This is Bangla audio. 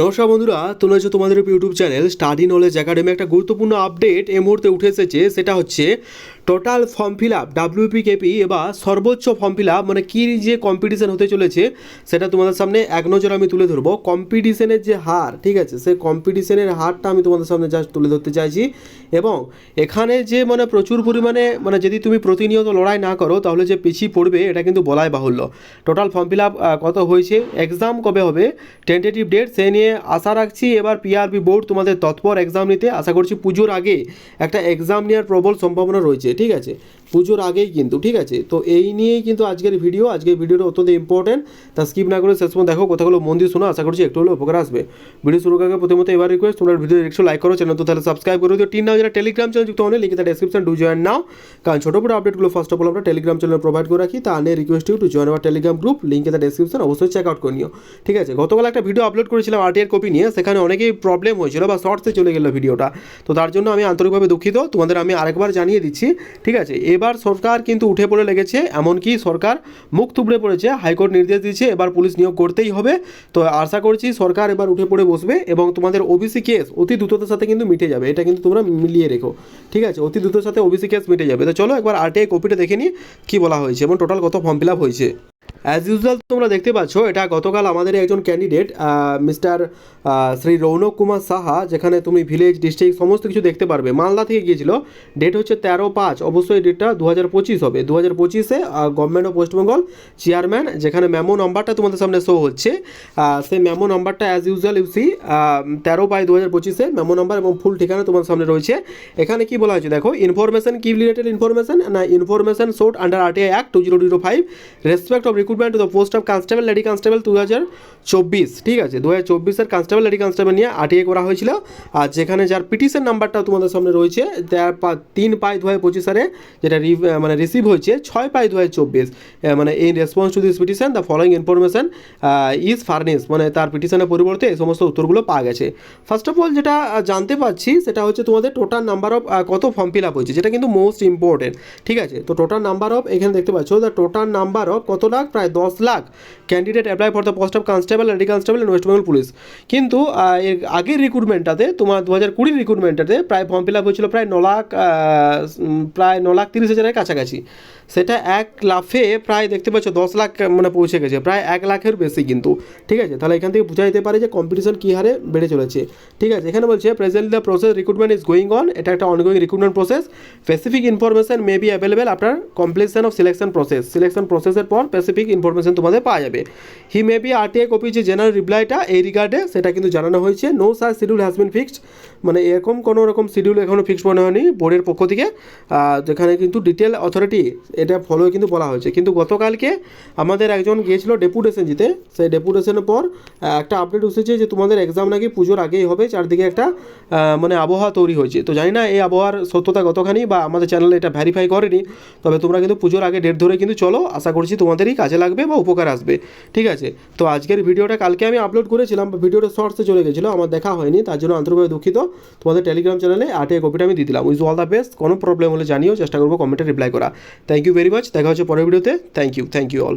নমস্কার বন্ধুরা, তোমরা হচ্ছে তোমাদের YouTube channel study knowledge academy একটা গুরুত্বপূর্ণ আপডেট এই মুহূর্তে উঠে এসেছে, সেটা হচ্ছে total form fill up WP KP এবার সর্বোচ্চ ফর্ম ফিল আপ মানে কী যে কম্পিটিশান হতে চলেছে, সেটা তোমাদের সামনে এক নজর আমি তুলে ধরবো। কম্পিটিশনের যে হার, ঠিক আছে, সেই কম্পিটিশনের হারটা আমি তোমাদের সামনে জাস্ট তুলে ধরতে চাইছি। এবং এখানে যে মানে প্রচুর পরিমাণে মানে যদি তুমি প্রতিনিয়ত লড়াই না করো, তাহলে যে পিছিয়ে পড়বে, এটা কিন্তু বলাই বাহুল্য। টোটাল ফর্ম ফিল আপ কত হয়েছে এক্সাম কবে হবে টেন্টেটিভ ডেট সে নিয়ে আশা রাখছি। এবার পিআরবি বোর্ড তোমাদের তৎপর এক্সাম নিতে, আশা করছি পুজোর আগে একটা এক্সাম নেওয়ার প্রবল সম্ভাবনা রয়েছে। ঠিক আছে? পুজোর আগেই কিন্তু, ঠিক আছে? তো এই নিয়েই কিন্তু আজকের ভিডিও আজকের ভিডিওটা অত্যন্ত ইম্পর্টেন্ট তা স্কিপ না করে শেষ দেখো, কথাগুলো মন দিয়ে শোনো, আশা করছি একটু হলেও উপকার আসবে। ভিডিও শুরু করার প্রথমত এবার রিকোয়েস্ট তোমরা ভিডিও একটু লাইক করো চ্যানেল তো তাহলে সাবস্ক্রাইব করে দিও। টিন নাও, যারা টেলিগ্রাম চ্যানেল যুক্ত হলে লিখে তার ডেসক্রিপশন ডু জয়েন নাও কারণ ছোটো বড় আপডেটগুলো ফার্স্ট অফ অল আমরা টেলিগ্রাম চ্যানেলে প্রোভাইড করে রাখি, তা request you to join our Telegram group link the description অবশ্যই চেক আউট করে নিও। ঠিক আছে? গতকাল একটা ভিডিও আপলোড করেছিলাম আরটিআর কপি নিয়ে, সেখানে অনেকেই প্রবলেম হয়েছিল বা শর্টসে চলে গেল ভিডিওটা তো তার জন্য আমি আন্তরিকভাবে দুঃখিত। তোমাদের আমি আরেকবার জানিয়ে দিচ্ছি ঠিক আছে? এবার সরকার কিন্তু উঠে পড়ে লেগেছে, এমনকি সরকার মুখ থুবড়ে পড়েছে, হাইকোর্ট নির্দেশ দিয়েছে, এবার পুলিশ নিয়োগ করতেই হবে। তো আশা করছি সরকার এবার উঠে পড়ে বসবে এবং তোমাদের ওবিসি কেস অতি দ্রুততার সাথে কিন্তু মিটে যাবে। এটা কিন্তু তোমরা মিলিয়ে রেখো, ঠিক আছে? অতি দ্রুততার সাথে ওবিসি কেস মিটে যাবে। তো চলো একবার আরটিআই কপিটা দেখে নিই, কী বলা হয়েছে এবং টোটাল কত ফর্ম ফিল আপ হয়েছে। অ্যাজ ইউজুয়াল তোমরা দেখতে পাচ্ছ, এটা গতকাল আমাদের একজন ক্যান্ডিডেট মিস্টার শ্রী রৌনক কুমার সাহা, যেখানে তুমি ভিলেজ ডিস্ট্রিক্ট সমস্ত কিছু দেখতে পারবে। মালদা থেকে গিয়েছিল। ডেট হচ্ছে তেরো পাঁচ, অবশ্যই ডেটটা দু হাজার পঁচিশ হবে। দু হাজার পঁচিশে government of West Bengal chairman যেখানে মেমো নাম্বারটা তোমাদের সামনে শো হচ্ছে। সেই মেমো নাম্বারটা অ্যাজ ইউজুয়াল ইউসি তেরো পাই দু হাজার পঁচিশে মেমো নাম্বার এবং ফুল ঠিকানা তোমার সামনে রয়েছে। এখানে কি বলা হয়েছে দেখো ইনফরমেশন কি রিলেটেড ইনফরমেশন না information sought under RTI act two zero zero five respect of recruitment to the post of constable lady constable দু হাজার চব্বিশ ঠিক আছে? দু হাজার চব্বিশের কনস্টেবল লেডি কনস্টেবল নিয়ে আরটিআই করা হয়েছিল। আর যেখানে যার পিটিশন নাম্বারটা তোমাদের সামনে রয়েছে, তার তিন পাই দু হাজার পঁচিশ সালে যেটা মানে রিসিভ হয়েছে, ছয় পাই দু হাজার চব্বিশ মানে in response to this petition the following information is furnish মানে তার পিটিশনের পরিবর্তে এই সমস্ত উত্তরগুলো পাওয়া গেছে। ফার্স্ট অফ অল যেটা জানতে পারছি সেটা হচ্ছে তোমাদের টোটাল নাম্বার অফ কত ফর্ম ফিল আপ হয়েছে, যেটা কিন্তু মোস্ট ইম্পর্টেন্ট ঠিক আছে? তো টোটাল নাম্বার অফ এখানে দেখতে পাচ্ছ দ্য টোটাল নাম্বার অফ কত লাখ প্রায় দশ lakh candidate apply for the post of constable lady constable in West Bengal police কিন্তু এর আগের রিক্রুটমেন্টটাতে তোমার দু হাজার কুড়ির রিক্রুটমেন্টটাতে প্রায় ফর্ম ফিল আপ হয়েছিল প্রায় ন লাখ প্রায় ন লাখ তিরিশ হাজারের কাছাকাছি। সেটা এক লাফে প্রায় দেখতে পাচ্ছ দশ লাখ মানে পৌঁছে গেছে, প্রায় এক লাখের বেশি কিন্তু। ঠিক আছে? তাহলে এখান থেকে বোঝা যেতে পারে যে কম্পিটিশন কী হারে বেড়ে চলেছে। ঠিক আছে? এখানে বলছে present the process recruitment is going on এটা একটা ongoing recruitment process specific information may be available after completion of selection process selection প্রসেসের পর স্পেসিফিক ইনফরমেশন তোমাদের পাওয়া যাবে। He may be RTI copy যে জেনারেল রিপ্লাইটা এই রিগার্ডে সেটা কিন্তু জানানো হয়েছে। No such schedule has been fixed মানে এরকম কোনো রকম শিডিউল এখনও ফিক্সড মনে হয়নি বোর্ডের পক্ষ থেকে। যেখানে কিন্তু ডিটেল অথরিটি এটা ফলো কিন্তু বলা হয়েছে। কিন্তু গতকালকে আমাদের একজন গিয়েছিল ডেপুটেশন জিতে। সেই ডেপুটেশনের পর একটা আপডেট এসেছে যে তোমাদের এক্সাম নাকি পুজোর আগেই হবে। চারদিকে একটা মানে আবহাওয়া তৈরি হয়েছে। তো জানি না এই আবহাওয়ার সত্যতা কতখানি বা আমাদের চ্যানেলে এটা ভ্যারিফাই করেনি। তবে তোমরা কিন্তু পুজোর আগে ডেট ধরে কিন্তু চলো। আশা করছি তোমাদেরই কাজে লাগবে বা উপকার আসবে, ঠিক আছে? তো আজকের ভিডিওটা কালকে আমি আপলোড করেছিলাম ভিডিওটা শর্টসে চলে গেছিল, আমার দেখা হয়নি, তার জন্য আন্তরিকভাবে দুঃখিত। তোমাদের টেলিগ্রাম চ্যানেলে আটে কপিটা আমি দিয়ে দিলাম। উইজ অল দ্য বেস্ট কোনো প্রবলেম হলে জানিও, চেষ্টা করব কমেন্টে রিপ্লাই করা। থ্যাংক ইউ ভেরি মাচ দেখা হচ্ছে পরের ভিডিওতে thank you thank you all